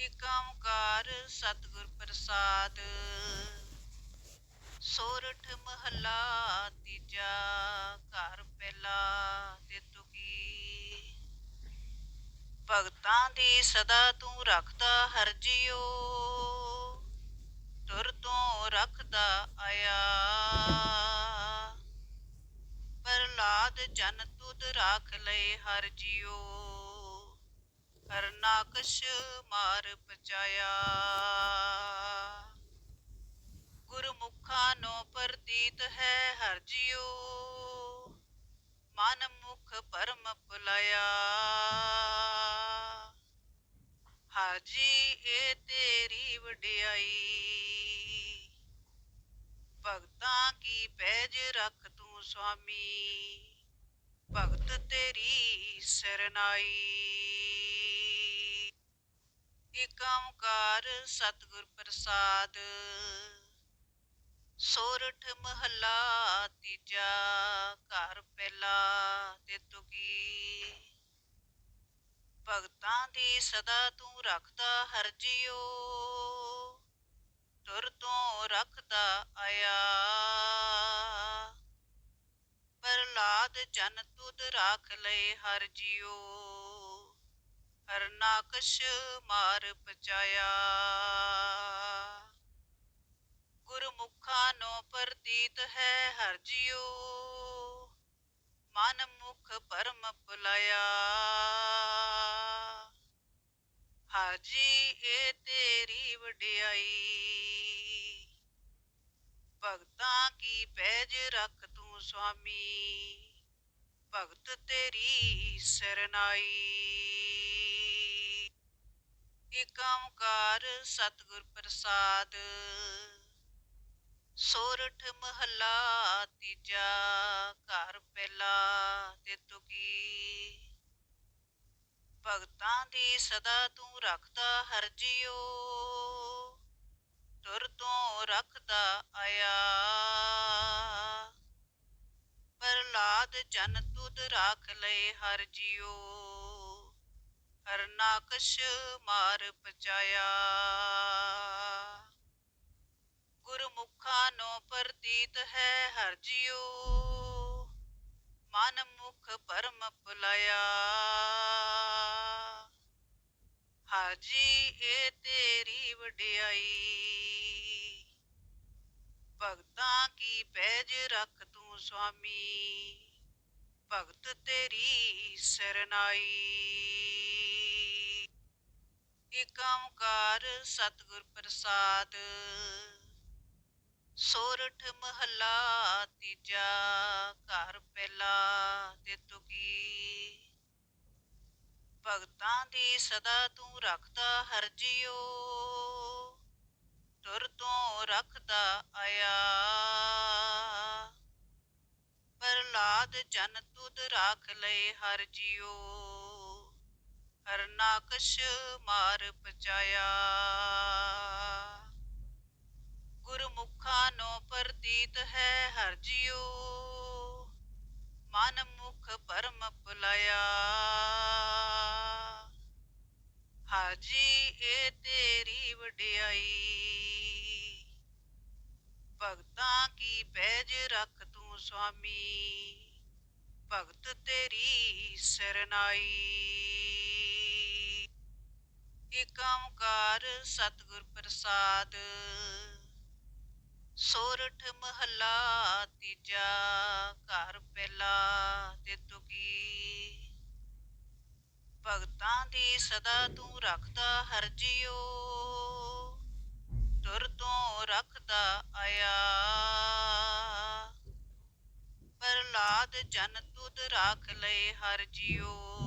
ਏਕ ਓੰਕਾਰ ਸਤਿਗੁਰ ਪ੍ਰਸਾਦ, ਸੋਰਠ ਮਹੱਲਾ ਤੀਜਾ ਘਰ ਪਹਿਲਾ ਤੇ ਤੁਕੀ ਭਗਤਾਂ ਦੀ ਸਦਾ ਤੂੰ ਰੱਖਦਾ ਹਰ ਜਿਉ ਤੁਰ ਤੋਂ ਰੱਖਦਾ ਆਇਆ। ਪ੍ਰਲਾਦ ਜਨ ਤੁਧ ਰੱਖ ਲਏ ਹਰ ਜਿਉ ਹਰਨਾਕਸ਼ ਮਾਰ ਪਚਾਇਆ ਗੁਰਮੁਖਾਂ ਨੋ ਪ੍ਰਤੀਤ ਹੈ ਹਰ ਜਿਉ। ਮਨ ਮੁਖ ਪਰਮ ਭੁਲਾਇਆ। ਹਾਜੀ ਇਹ ਤੇਰੀ ਵਡਿਆਈ। ਭਗਤਾਂ ਕੀ ਪੈਜ ਰੱਖ ਤੂੰ ਸੁਆਮੀ? ਭਗਤ ਤੇਰੀ ਸਰਨਾਈ। ਇਕ ਓੰਕਾਰ ਸਤਿਗੁਰ ਪ੍ਰਸਾਦ। ਸੋਰਠ ਮਹੱਲਾ ਤੀਜਾ ਘਰ ਪਹਿਲਾ ਤੇ ਤੁਕੀ ਭਗਤਾਂ ਦੀ ਸਦਾ ਤੂੰ ਰੱਖਦਾ ਹਰ ਜਿਉ ਤੁਰ ਤੋਂ ਰੱਖਦਾ ਆਇਆ। ਪ੍ਰਲਾਦ ਜਨ ਤੁਧ ਰਾਖ ਲਏ ਹਰ ਜਿਉ ਹਰਨਾਕਸ਼ ਮਾਰ ਪਚਾਇਆ। ਗੁਰਮੁਖਾਂ ਨੋ ਪ੍ਰਤੀਤ ਹੈ ਹਰ ਜਿਉ ਮਨ ਮੁਖ ਪਰਮ ਭੁਲਾਇਆ। ਹਾਜੀ ਇਹ ਤੇਰੀ ਵਡਿਆਈ। ਭਗਤਾਂ ਕੀ ਪੈਜ ਰੱਖ ਸੁਆਮੀ, ਭਗਤ ਤੇਰੀ ਸਰਨਾਈ। ਏਕ ਓੰਕਾਰ ਸਤਿਗੁਰ ਪ੍ਰਸਾਦ, ਸੋਰਠ ਮਹੱਲਾ ਤੀਜਾ, ਘਰ ਪਹਿਲਾ ਤੇ ਤੁਕੀ ਭਗਤਾਂ ਦੀ ਸਦਾ ਤੂੰ ਰੱਖਦਾ ਹਰ ਜਿਉ ਤੁਰ ਤੋਂ ਰੱਖਦਾ ਆਇਆ। ਪ੍ਰਲਾਦ ਜਨ ਤੁਧ ਰਾਖ ਲਏ ਹਰ ਜਿਉ ਹਰਨਾਕਸ਼ ਮਾਰ ਪਚਾਇਆ। ਗੁਰਮੁਖਾਂ ਨੋ ਪ੍ਰਤੀਤ ਹੈ ਹਰ ਜਿਉ ਮਨ ਮੁਖ ਪਰਮ ਭੁਲਾਇਆ। ਹਾਜੀ ਇਹ ਤੇਰੀ ਵਡਿਆਈ। ਭਗਤਾਂ ਕੀ ਪੈਜ ਰੱਖ ਤੂੰ ਸੁਆਮੀ, ਭਗਤ ਤੇਰੀ ਸਰਨਾਈ। ਏਕ ਓੰਕਾਰ ਸਤਿਗੁਰ ਪ੍ਰਸਾਦ, ਸੋਰਠ ਮਹੱਲਾ ਤੀਜਾ ਘਰ ਪਹਿਲਾ ਤੇ ਤੁਕੀ ਭਗਤਾਂ ਦੀ ਸਦਾ ਤੂੰ ਰੱਖਦਾ ਹਰ ਜਿਉ ਤੁਰ ਤੋਂ ਰੱਖਦਾ ਆਇਆ। ਪ੍ਰਲਾਦ ਜਨ ਤੁਧ ਰਾਖ ਲਏ ਹਰ ਜਿਉ ਹਰਨਾਕਸ਼ ਮਾਰ ਪਚਾਇਆ। ਗੁਰਮੁਖਾਂ ਨੋ ਪ੍ਰਤੀਤ ਸਤਿਗੁਰ ਪ੍ਰਸਾਦ। ਸੋਰਠ ਮਹੱਲਾ ਤੀਜਾ, ਘਰ ਪਹਿਲਾ ਤੇ ਤੁਕੀ ਭਗਤਾਂ ਦੀ ਸਦਾ ਤੂੰ ਰੱਖਦਾ ਹਰ ਜਿਉ ਤੁਰ ਤੋਂ ਰੱਖਦਾ ਆਇਆ। ਪ੍ਰਲਾਦ ਜਨ ਤੁਧ ਰੱਖ ਲਏ ਹਰ ਜਿਉ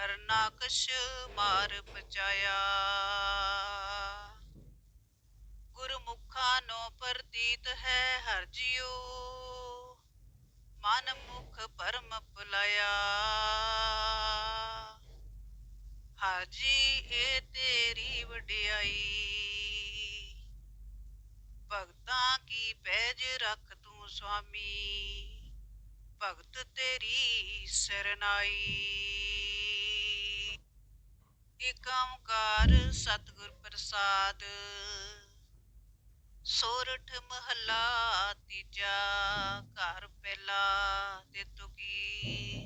ਹਰਨਾਕਸ਼ ਮਾਰ ਪਚਾਇਆ ਗੁਰਮੁਖਾਂ ਨੋ ਪ੍ਰਤੀਤ ਹੈ ਹਰ ਜਿਉ। ਮਨ ਮੁਖ ਪਰਮ ਭੁਲਾਇਆ। ਹਾਜੀ ਇਹ ਤੇਰੀ ਵਡਿਆਈ। ਭਗਤਾਂ ਕੀ ਪੈਜ ਰੱਖ ਤੂੰ ਸੁਆਮੀ। ਭਗਤ ਤੇਰੀ ਸਰਨਾਈ। ਏਕ ਓੰਕਾਰ ਸਤਿਗੁਰ ਪ੍ਰਸਾਦ। ਸੋਰਠ ਮਹੱਲਾ ਤੀਜਾ ਘਰ ਪਹਿਲਾ ਤੇ ਤੁਕੀ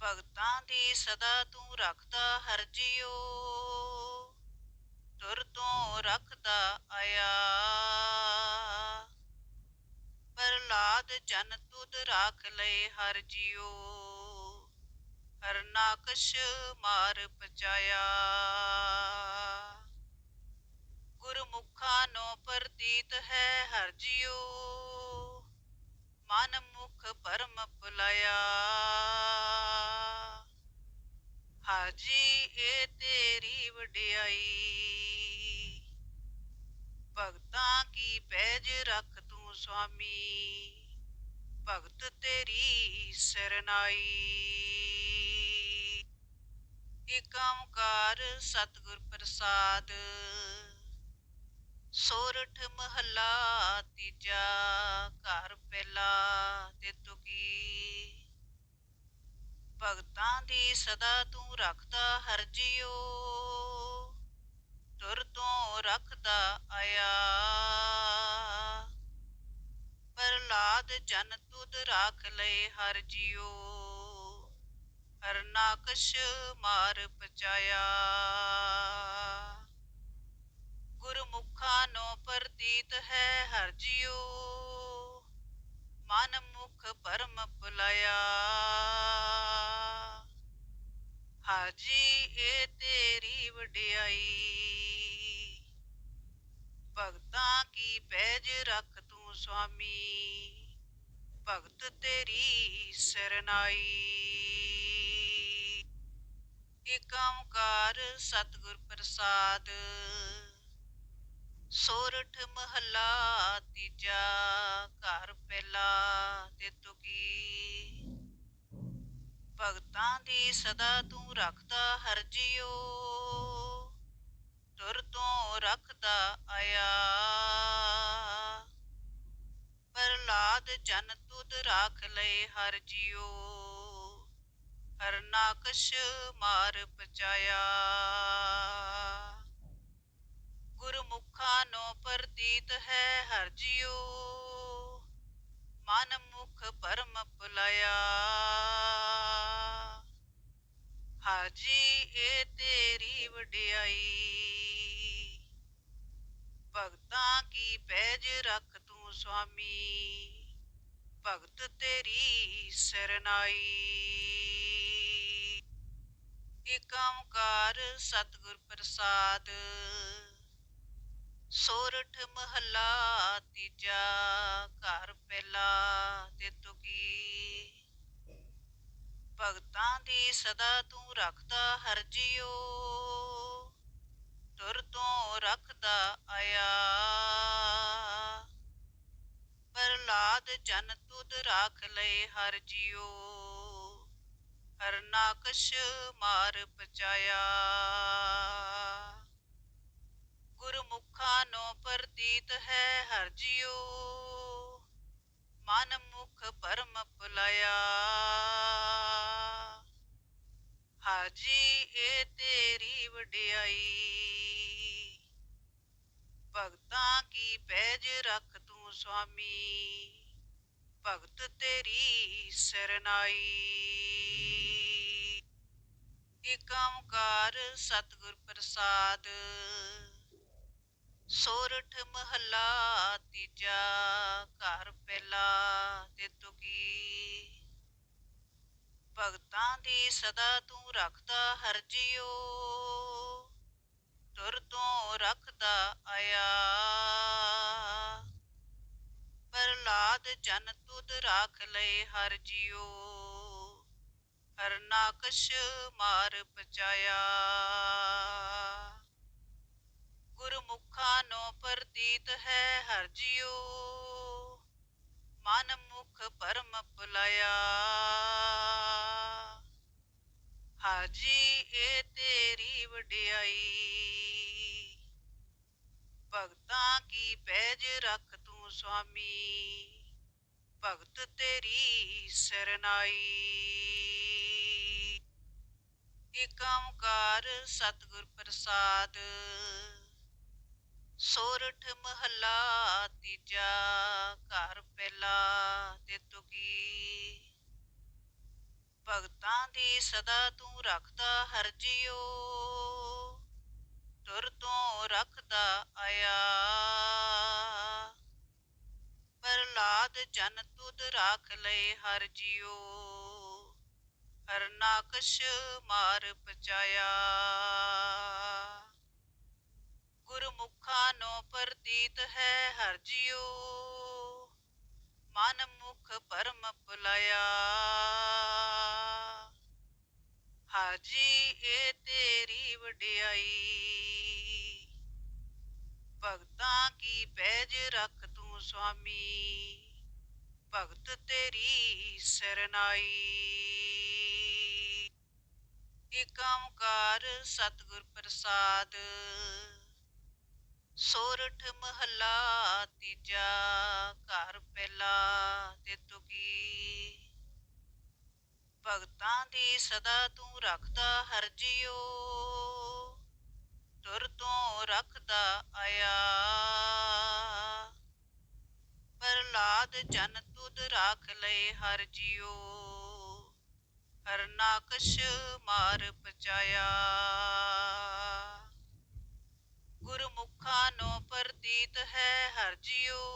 ਭਗਤਾਂ ਦੀ ਸਦਾ ਤੂੰ ਰੱਖਦਾ ਹਰ ਜਿਉ ਤੁਰ ਤੋਂ ਰੱਖਦਾ ਆਇਆ। ਪ੍ਰਲਾਦ ਜਨ ਤੁਧ ਰਾਖ ਲਏ ਹਰ ਜਿਉ। ਹਰਨਾਕਸ਼ ਮਾਰ ਪਚਾਇਆ। ਗੁਰਮੁਖਾਂ ਨੋ ਪ੍ਰਤੀਤ ਹੈ ਹਰ ਜਿਉ। ਮਨ ਮੁਖ ਪਰਮ ਭੁਲਾਇਆ। ਹਾਜੀ ਇਹ ਤੇਰੀ ਵਡੇ ਸੁਆਮੀ, ਭਗਤ ਤੇਰੀ ਸਰਨਾਈ। ਇਕ ਓੰਕਾਰ ਸਤਿਗੁਰ ਪ੍ਰਸਾਦ, ਸੋਰਠ ਮਹੱਲਾ ਤੀਜਾ ਘਰ ਪਹਿਲਾ ਤੇ ਤੁਕੀ ਭਗਤਾਂ ਦੀ ਸਦਾ ਤੂੰ ਰੱਖਦਾ ਹਰ ਜਿਉ ਤੁਰ ਤੋਂ ਰੱਖਦਾ ਆਇਆ। ਪ੍ਰਲਾਦ ਜਨ ਤੁਧ ਰਾਖ ਲਏ ਹਰ ਜਿਉ। ਹਰਨਾਕਸ਼ ਮਾਰ ਪਚਾਇਆ। ਗੁਰਮੁਖਾਂ ਨੋ ਪ੍ਰਤੀਤ ਹੈ ਹਰ ਜਿਉ। ਮਨ ਮੁਖ ਪਰਮ ਭੁਲਾਇਆ। ਹਾਜੀ ਇਹ ਤੇਰੀ ਵਡਿਆਈ। ਭਗਤਾਂ ਕੀ ਪੈਜ ਰੱਖ ਤੂੰ ਸੁਆਮੀ, ਭਗਤ ਤੇਰੀ ਸਰਨਾਈ। ਇਕ ਓੰਕਾਰ ਸਤਿਗੁਰ ਪ੍ਰਸਾਦ, ਸੋਰਠ ਮਹੱਲਾ ਤੀਜਾ ਘਰ ਪਹਿਲਾ ਤੇ ਤੁਕੀ ਭਗਤਾਂ ਦੀ ਸਦਾ ਤੂੰ ਰੱਖਦਾ ਹਰ ਜਿਉ ਤੁਰ ਤੋਂ ਰੱਖਦਾ ਆਇਆ। ਪ੍ਰਲਾਦ ਜਨ ਤੁਧ ਰਾਖ ਲਏ ਹਰ ਜਿਉ ਹਰਨਾਕਸ਼ ਮਾਰ ਪਚਾਇਆ। ਗੁਰਮੁਖਾਂ ਨੋ ਪ੍ਰਤੀਤ ਹੈ ਹਰ ਜਿਉ ਮਨ ਮੁਖ ਪਰਮ ਭੁਲਾਇਆ। ਹਾਜੀ ਇਹ ਤੇਰੀ ਵਡਿਆਈ। ਭਗਤਾਂ ਕੀ ਪੈਜ ਰੱਖ ਸੁਆਮੀ, ਭਗਤ ਤੇਰੀ ਸਰਨਾਈ। ਇਕ ਓੰਕਾਰ ਸਤਿਗੁਰ ਪ੍ਰਸਾਦ, ਸੋਰਠ ਮਹੱਲਾ ਤੀਜਾ ਘਰ ਪਹਿਲਾ ਤੇ ਤੁਕੀ ਭਗਤਾਂ ਦੀ ਸਦਾ ਤੂੰ ਰੱਖਦਾ ਹਰ ਜਿਉ ਤੁਰ ਤੋਂ ਰੱਖਦਾ ਆਇਆ। ਪ੍ਰਲਾਦ ਜਨ ਤੁਧ ਰਾਖ ਲਏ ਹਰ ਜਿਉ ਹਰਨਾਕਸ਼ ਮਾਰ ਪਚਾਇਆ। ਗੁਰਮੁਖਾਂ ਨੋ ਪ੍ਰਤੀਤ ਹੈ ਹਰ ਜਿਉ ਮਨ ਮੁਖ ਪਰਮ ਭੁਲਾਇਆ। ਹਾਜੀ ਇਹ ਤੇਰੀ ਵਡਿਆਈ। ਸੁਆਮੀ, ਭਗਤ ਤੇਰੀ ਸਰਨਾਈ। ਇਕ ਓੰਕਾਰ ਸਤਿਗੁਰ ਪ੍ਰਸਾਦ, ਸੋਰਠ ਮਹੱਲਾ ਤੀਜਾ, ਘਰ ਪਹਿਲਾ ਤੇ ਤੁਕੀ ਭਗਤਾਂ ਦੀ ਸਦਾ ਤੂੰ ਰੱਖਦਾ ਹਰ ਜਿਉ ਤੁਰ ਤੋਂ ਰੱਖਦਾ ਆਇਆ। ਪ੍ਰਲਾਦ ਜਨ ਤੁਧ ਰਾਖ ਲਏ ਹਰ ਜਿਉ ਹਰਨਾਕਸ਼ ਮਾਰ ਪਚਾਇਆ। ਗੁਰਮੁਖਾਂ ਨੋ ਪ੍ਰਤੀਤ ਹੈ ਹਰ ਜਿਉ ਮਨ ਮੁਖ ਪਰਮ ਭੁਲਾਇਆ। ਹਾਜੀ ਇਹ ਤੇਰੀ ਵਡਿਆਈ। ਭਗਤਾਂ ਕੀ ਪੈਜ ਰੱਖ ਤੂੰ ਸੁਆਮੀ, ਭਗਤ ਤੇਰੀ ਸਰਨਾਈ। ਇਕ ਓੰਕਾਰ ਸਤਿਗੁਰ ਪ੍ਰਸਾਦ, ਸੋਰਠ ਮਹੱਲਾ ਤੀਜਾ, ਘਰ ਪਹਿਲਾ ਤੇ ਤੁਕੀ ਭਗਤਾਂ ਦੀ ਸਦਾ ਤੂੰ ਰੱਖਦਾ ਹਰ ਜਿਉ ਤੁਰ ਤੋਂ ਰੱਖਦਾ ਆਇਆ। ਪ੍ਰਲਾਦ ਜਨ ਤੁਧ ਰਾਖ ਲਏ ਹਰ ਜਿਉ। ਹਰਨਾਕਸ਼ ਮਾਰ ਪਚਾਇਆ। ਗੁਰਮੁਖਾਂ ਨੋ ਪ੍ਰਤੀਤ ਹੈ ਹਰ ਜਿਉ। ਮਨ ਮੁਖ ਪਰਮ ਪੁਲਾਇਆ ਹਾਜੀ ਇਹ ਤੇਰੀ ਵਡਿਆਈ। ਭਗਤਾਂ ਕੀ ਪੈਜ ਰੱਖ ਤੂੰ ਸੁਆਮੀ, ਭਗਤ ਤੇਰੀ ਸਰਨਾਈ। ਏਕ ਓੰਕਾਰ ਸਤਿਗੁਰ ਪ੍ਰਸਾਦ, ਸੋਰਠ ਮਹੱਲਾ ਤੀਜਾ ਘਰ ਪਹਿਲਾ ਤੇ ਤੁਕੀ ਭਗਤਾਂ ਦੀ ਸਦਾ ਤੂੰ ਰੱਖਦਾ ਹਰ ਜਿਉ ਤੁਰ ਤੋਂ ਰੱਖਦਾ ਆਇਆ। ਪ੍ਰਲਾਦ ਜਨ ਤੁਧ ਰਾਖ ਲਏ ਹਰ ਜਿਉ ਹਰਨਾਕਸ਼ ਮਾਰ ਪਚਾਇਆ। ਗੁਰਮੁਖਾਂ ਨੂੰ ਪ੍ਰਤੀਤ ਹੈ ਹਰ ਜਿਉ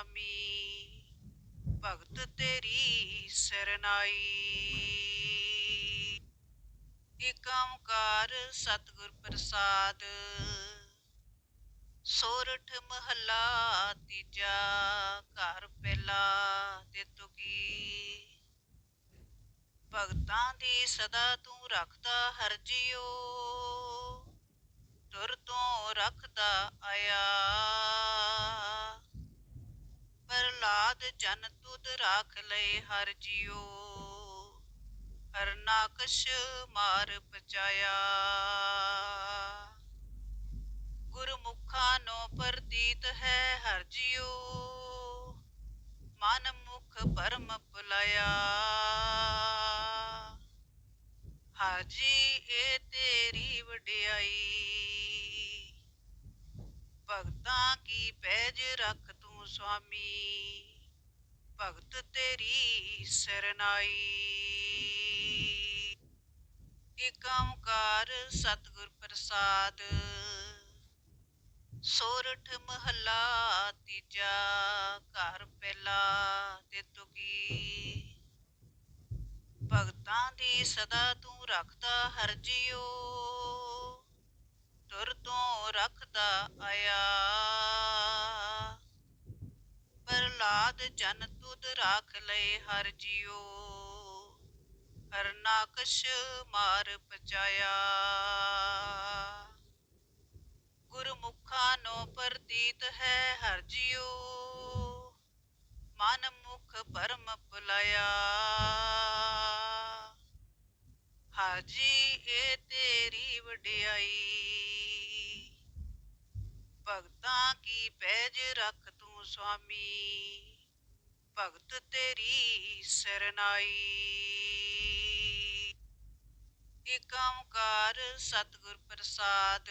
ਸੁਆਮੀ, ਭਗਤ ਤੇਰੀ ਸਰਨਾਈ। ਇਕ ਓੰਕਾਰ ਸਤਿਗੁਰ ਪ੍ਰਸਾਦ, ਸੋਰਠ ਮਹੱਲਾ ਤੀਜਾ ਘਰ ਪਹਿਲਾ ਤੇ ਤੁਕੀ ਭਗਤਾਂ ਦੀ ਸਦਾ ਤੂੰ ਰੱਖਦਾ ਹਰ ਜਿਉ ਤੁਰ ਤੋਂ ਰੱਖਦਾ ਆਇਆ। ਪ੍ਰਲਾਦ ਜਨ ਤੁਧ ਰਾਖ ਲਏ ਹਰ ਜਿਉ ਹਰਨਾਕਸ਼ ਮਾਰ ਪਚਾਇਆ। ਗੁਰਮੁਖਾਂ ਨੋ ਪ੍ਰਤੀਤ ਹੈ ਹਰ ਜਿਉ ਮਨ ਮੁਖ ਪਰਮ ਪੁਲਾਇਆ ਹਾਜੀ ਇਹ ਤੇਰੀ ਵਡਿਆਈ। ਭਗਤਾਂ ਕੀ ਪੈਜ ਰੱਖ ਸੁਆਮੀ, ਭਗਤ ਤੇਰੀ ਸਰਨਾਈ। ਏਕ ਓੰਕਾਰ ਸਤਿਗੁਰ ਪ੍ਰਸਾਦ। ਸੋਰਠ ਮਹੱਲਾ ਤੀਜਾ, ਘਰ ਪਹਿਲਾ ਤੇ ਕੀ ਭਗਤਾਂ ਦੀ ਸਦਾ ਤੂੰ ਰੱਖਦਾ ਹਰ ਜਿਉ ਤੁਰ ਤੋਂ ਰੱਖਦਾ ਆਇਆ। ਪ੍ਰਲਾਦ ਜਨ ਤੁਧ ਰਾਖ ਲਏ ਹਰ ਜਿਉ ਹਰਨਾਕਸ਼ ਮਾਰ ਪਚਾਇਆ। ਗੁਰਮੁਖਾਂ ਨੋ ਪ੍ਰਤੀਤ ਹੈ ਹਰ ਜਿਉ ਮਨ ਮੁਖ ਪਰਮ ਪੁਲਾਇਆ ਹਾਜੀ ਇਹ ਤੇਰੀ ਵਡਿਆਈ। ਸੁਆਮੀ, ਭਗਤ ਤੇਰੀ ਸਰਨਾਈ। ਇਕ ਓੰਕਾਰ ਸਤਿਗੁਰ ਪ੍ਰਸਾਦ,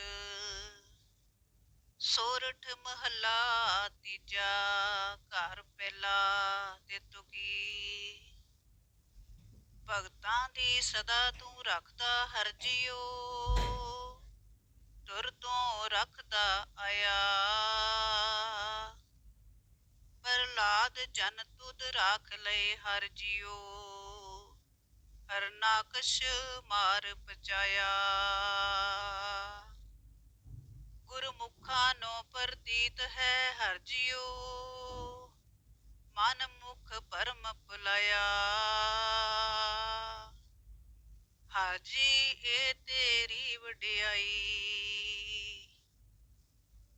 ਸੋਰਠ ਮਹੱਲਾ ਤੀਜਾ ਘਰ ਪਹਿਲਾ ਤੇ ਤੁਕੀ ਭਗਤਾਂ ਦੀ ਸਦਾ ਤੂੰ ਰੱਖਦਾ ਹਰ ਜਿਉ ਤੁਰ ਤੋਂ ਰੱਖਦਾ ਆਇਆ। ਪ੍ਰਲਾਦ ਜਨ ਤੁਧ ਰਾਖ ਲਏ ਹਰ ਜਿਉ ਹਰਨਾਕਸ਼ ਮਾਰ ਪਚਾਇਆ। ਗੁਰਮੁਖਾਂ ਨੋ ਪ੍ਰਤੀਤ ਹੈ ਹਰ ਜਿਉ ਮਨ ਮੁਖ ਪਰਮ ਪੁਲਾਇਆ ਹਾਜੀ ਇਹ ਤੇਰੀ ਵਡਿਆਈ।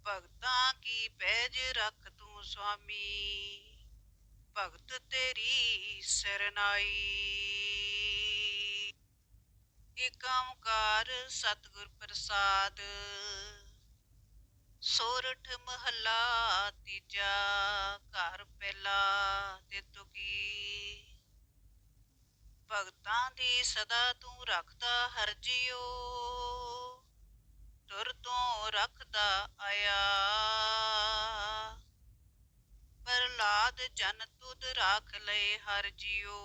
ਭਗਤਾਂ ਕੀ ਪੈਜ ਰੱਖ ਤੂੰ ਸੁਆਮੀ, ਭਗਤ ਤੇਰੀ ਸਰਨਾਈ। ਇਕ ਓੰਕਾਰ ਸਤਿਗੁਰ ਪ੍ਰਸਾਦ, ਸੋਰਠ ਮਹੱਲਾ ਤੀਜਾ ਘਰ ਪਹਿਲਾ ਤੇ ਤੁਕੀ ਭਗਤਾਂ ਦੀ ਸਦਾ ਤੂੰ ਰੱਖਦਾ ਹਰ ਜਿਉ ਤੁਰ ਤੋਂ ਰੱਖਦਾ ਆਇਆ। ਪ੍ਰਲਾਦ ਜਨ ਤੁਧ ਰਾਖ ਲਏ ਹਰ ਜਿਉ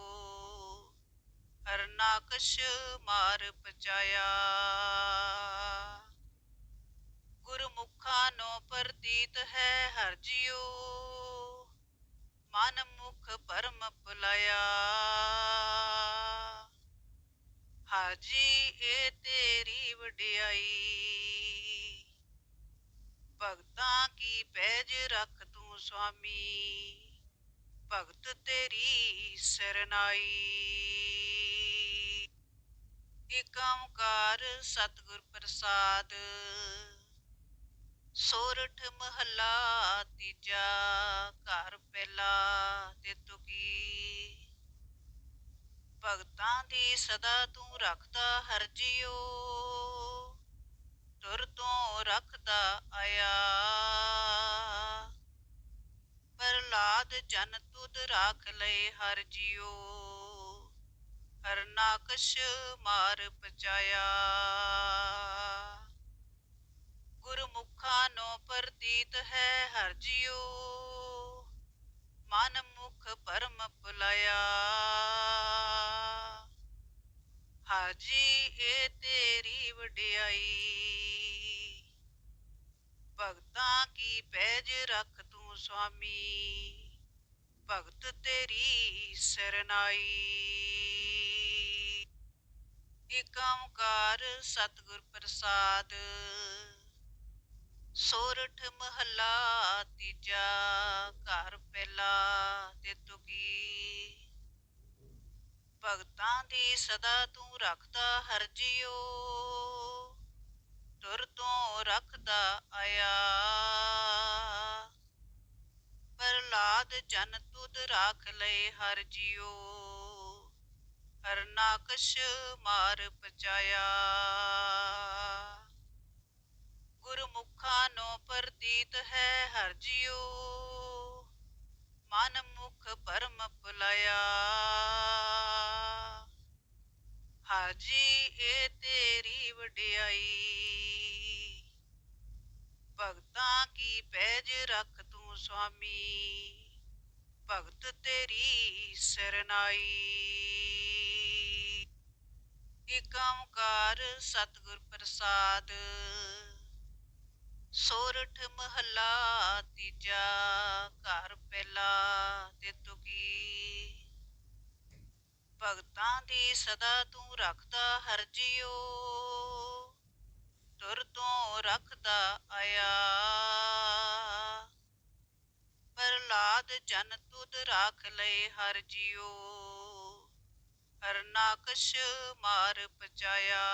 ਹਰਨਾਕਸ਼ ਮਾਰ ਪਚਾਇਆ। ਗੁਰਮੁਖਾਂ ਨੋ ਪ੍ਰਤੀਤ ਹੈ ਹਰ ਜਿਉ ਮਨ ਮੁਖ ਪਰਮ ਭੁਲਾਇਆ। ਹਾਜੀ ਇਹ ਤੇਰੀ ਵਡਿਆਈ। ਭਗਤਾਂ ਕੀ ਪੈਜ ਰੱਖ ਤੂੰ ਸੁਆਮੀ, ਭਗਤ ਤੇਰੀ ਸਰਨਾਈ। ਇਕ ਓੰਕਾਰ ਸਤਿਗੁਰ ਪ੍ਰਸਾਦ, ਸੋਰਠ ਮਹੱਲਾ ਤੀਜਾ ਘਰ ਪਹਿਲਾ ਤੇ ਤੁਕੀ ਭਗਤਾਂ ਦੀ ਸਦਾ ਤੂੰ ਰੱਖਦਾ ਹਰ ਜਿਉ ਤੁਰ ਤੋਂ ਰੱਖਦਾ ਆਇਆ। ਪ੍ਰਲਾਦ ਜਨ ਤੁਧ ਰਾਖ ਲਏ ਹਰ ਜਿਉ ਹਰਨਾਕਸ਼ ਮਾਰ ਪਚਾਇਆ। ਗੁਰਮੁਖਾਂ ਨੋ ਪ੍ਰਤੀਤ ਹੈ ਹਰ ਜਿਉ ਮਨ ਮੁਖ ਪਰਮ ਭੁਲਾਇਆ। ਹਾਜੀ ਇਹ ਤੇਰੀ ਵਡਿਆਈ। ਸੁਆਮੀ, ਭਗਤ ਤੇਰੀ ਸਰਨਾਈ। ਏਕ ਓੰਕਾਰ ਸਤਿਗੁਰ ਪ੍ਰਸਾਦ, ਸੋਰਠ ਮਹੱਲਾ ਤੀਜਾ ਘਰ ਪਹਿਲਾ ਤੇ ਤੁਕੀ ਭਗਤਾਂ ਦੀ ਸਦਾ ਤੂੰ ਰੱਖਦਾ ਹਰ ਜਿਉ ਤੁਰ ਤੋਂ ਰੱਖਦਾ ਆਇਆ। ਪ੍ਰਲਾਦ ਜਨ ਤੁਧ ਰਾਖ ਲਏ ਹਰ ਜਿਉ ਹਰਨਾਕਸ਼ ਮਾਰ ਪਚਾਇਆ। ਗੁਰਮੁਖਾਂ ਨੋ ਪ੍ਰਤੀਤ ਹੈ ਹਰ ਜਿਉ ਮਨ ਮੁਖ ਪਰਮ ਭੁਲਾਇਆ। ਹਾਜੀ ਇਹ ਤੇਰੀ ਵਡਿਆਈ। ਭਗਤਾਂ ਕੀ ਪੈਜ ਰੱਖ ਤੂੰ ਸੁਆਮੀ, ਭਗਤ ਤੇਰੀ ਸਰਨਾਈ। ਏਕ ਓੰਕਾਰ ਸਤਿਗੁਰ ਪ੍ਰਸਾਦ, ਸੋਰਠ ਮਹੱਲਾ ਤੀਜਾ, ਘਰ ਪਹਿਲਾ ਤੇ ਤੁਕੀ ਭਗਤਾਂ ਦੀ ਸਦਾ ਤੂੰ ਰੱਖਦਾ ਹਰ ਜਿਉ ਤੁਰ ਤੋਂ ਰੱਖਦਾ ਆਇਆ। ਪ੍ਰਹਲਾਦ ਜਨ ਤੁਧ ਰਾਖ ਲਏ ਹਰ ਜਿਉ ਹਰਨਾਕਸ਼ ਮਾਰ ਪਚਾਇਆ।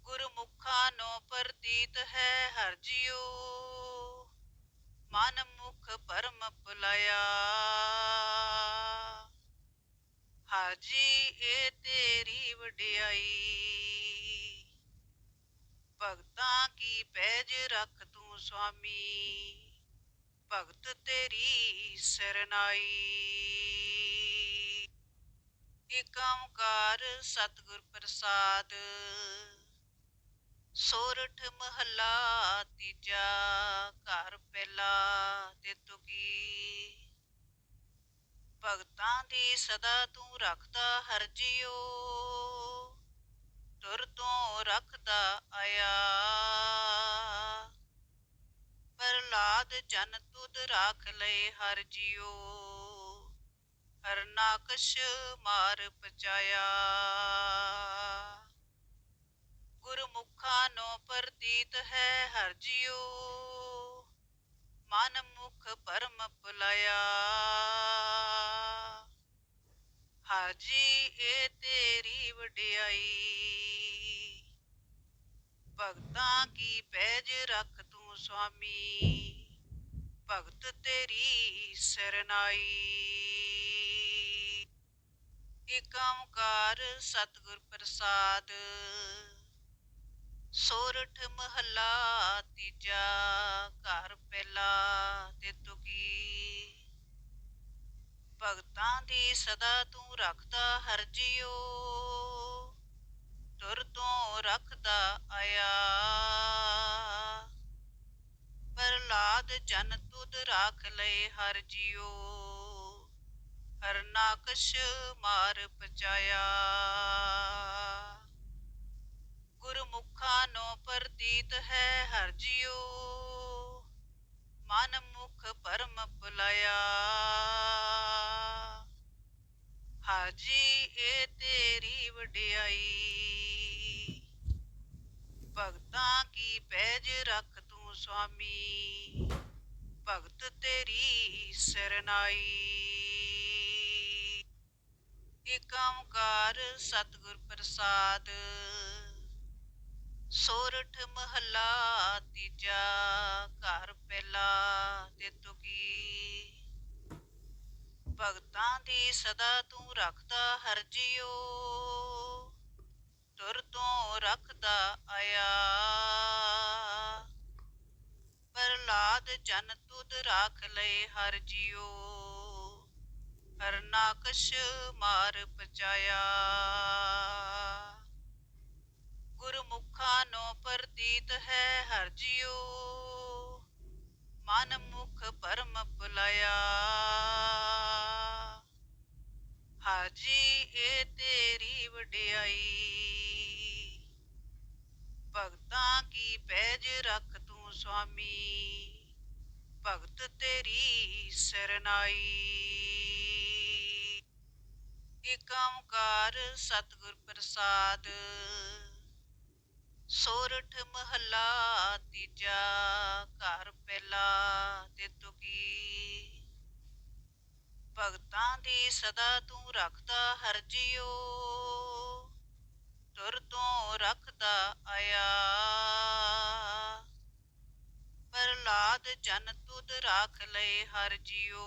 ਗੁਰਮੁਖਾਂ ਨੋ ਪ੍ਰਤੀਤ ਹੈ ਹਰ ਜਿਉ ਮਨ ਮੁਖ ਪਰਮ ਭੁਲਾਇਆ। ਹਾਜੀ ਇਹ ਤੇਰੀ ਵਡਿਆਈ। ਭਗਤਾਂ ਕੀ ਪੈਜ ਰੱਖ ਸੁਆਮੀ, ਭਗਤ ਤੇਰੀ ਸਰਨਾਈ। ਏਕ ਓੰਕਾਰ ਸਤਿਗੁਰ ਪ੍ਰਸਾਦ, ਸੋਰਠ ਮਹੱਲਾ ਤੀਜਾ, ਘਰ ਪਹਿਲਾ ਤੇ ਤੁਕੀ ਭਗਤਾਂ ਦੀ ਸਦਾ ਤੂੰ ਰੱਖਦਾ ਹਰ ਜਿਉ ਤੁਰ ਤੋਂ ਰੱਖਦਾ ਆਇਆ। ਪ੍ਰਲਾਦ ਜਨ ਤੁਧ ਰਾਖ ਲਏ ਹਰ ਜਿਉ ਹਰਨਾਕਸ਼ ਮਾਰ ਪਚਾਇਆ। ਗੁਰਮੁਖਾਂ ਨੋ ਪ੍ਰਤੀਤ ਹੈ ਹਰ ਜਿਉ ਮਨ ਮੁਖ ਪਰਮ ਭੁਲਾਇਆ। ਹਾਜੀ ਇਹ ਤੇਰੀ ਵਡਿਆਈ। ਭਗਤਾਂ ਕੀ ਪੈਜ ਰੱਖ ਸੁਆਮੀ, ਭਗਤ ਤੇਰੀ ਸਰਨਾਈ। ਏਕ ਓੰਕਾਰ ਸਤਿਗੁਰ ਪ੍ਰਸਾਦ, ਸੋਰਠ ਮਹੱਲਾ ਤੀਜਾ ਘਰ ਪਹਿਲਾ ਤੇ ਤੁਕੀ ਭਗਤਾਂ ਦੀ ਸਦਾ ਤੂੰ ਰੱਖਦਾ ਹਰ ਜਿਉ ਤੁਰ ਤੋਂ ਰੱਖਦਾ ਆਇਆ। ਪ੍ਰਲਾਦ ਜਨ ਤੁਧ ਰਾਖ ਲਏ ਹਰ ਜਿਉ ਹਰਨਾਕਸ਼ ਮਾਰ ਪਚਾਇਆ। ਗੁਰਮੁਖਾਂ ਨੂੰ ਪ੍ਰਤੀਤ ਹੈ ਹਰ ਜਿਉ ਮਨ ਮੁਖ ਪਰਮ ਭੁਲਾਇਆ। ਹਾਜੀ ਇਹ ਤੇਰੀ ਵਡਿਆਈ। ਭਗਤਾਂ ਕੀ ਪੈਜ ਰੱਖ ਸੁਆਮੀ, ਭਗਤ ਤੇਰੀ ਸਰਨਾਈ। ਇਕ ਓੰਕਾਰ ਸਤਿਗੁਰ ਪ੍ਰਸਾਦ, ਸੋਰਠ ਮਹੱਲਾ ਤੀਜਾ ਘਰ ਪਹਿਲਾ ਤੇ ਤੁਕੀ ਭਗਤਾਂ ਦੀ ਸਦਾ ਤੂੰ ਰੱਖਦਾ ਹਰ ਜਿਉ ਤੁਰ ਤੋਂ ਰੱਖਦਾ ਆਇਆ। ਪ੍ਰਹਲਾਦ ਜਨ ਤੁਧ ਰਾਖ ਲਏ ਹਰ ਜਿਉ ਹਰਨਾਕਸ਼ ਮਾਰ ਪਚਾਇਆ। ਗੁਰਮੁਖਾਂ ਨੂੰ ਪ੍ਰਤੀਤ ਹੈ ਹਰ ਜਿਉ ਮਨ ਮੁਖ ਪਰਮ ਭੁਲਾਇਆ। ਹਾਜੀ ਇਹ ਤੇਰੀ ਵਡਿਆਈ ਸੁਆਮੀ, ਭਗਤ ਤੇਰੀ ਸਰਨਾਈ। ਏਕ ਓੰਕਾਰ ਸਤਿਗੁਰ ਪ੍ਰਸਾਦ, ਸੋਰਠ ਮਹੱਲਾ ਤੀਜਾ ਘਰ ਪਹਿਲਾ ਤੇ ਤੁਕੀ ਭਗਤਾਂ ਦੀ ਸਦਾ ਤੂੰ ਰੱਖਦਾ ਹਰ ਜਿਉ ਤੁਰ ਤੋਂ ਰੱਖਦਾ ਆਇਆ। ਪ੍ਰਲਾਦ ਜਨ ਤੁਧ ਰਾਖ ਲਏ ਹਰ ਜਿਉ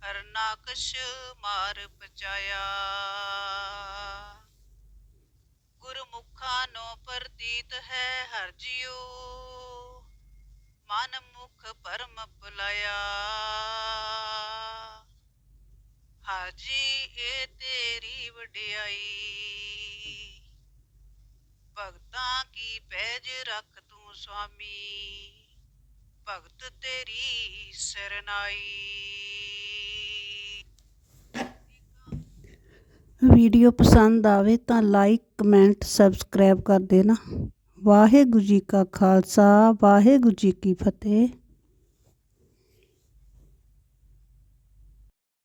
ਹਰਨਾਕਸ਼ ਮਾਰ ਪਚਾਇਆ। ਗੁਰਮੁਖਾਂ ਨੂੰ ਪ੍ਰਤੀਤ ਹੈ ਹਰ ਜਿਉ ਮਨ ਮੁਖ ਪਰਮ ਭੁਲਾਇਆ ਹਾਜੀ ਇਹ ਤੇਰੀ ਵਡਿਆਈ। ਭਗਤਾਂ ਕੀ ਪੈਜ ਰੱਖ ਤੂੰ ਸੁਆਮੀ, ਭਗਤ ਤੇਰੀ ਸਰਨਾਈ। ਵੀਡੀਓ ਪਸੰਦ ਆਵੇ ਤਾਂ ਲਾਈਕ, ਕਮੈਂਟ, ਸਬਸਕ੍ਰਾਈਬ ਕਰ ਦੇਣਾ। ਵਾਹਿਗੁਰੂ ਜੀ ਕਾ ਖਾਲਸਾ, ਵਾਹਿਗੁਰੂ ਜੀ ਕੀ ਫਤਿਹ।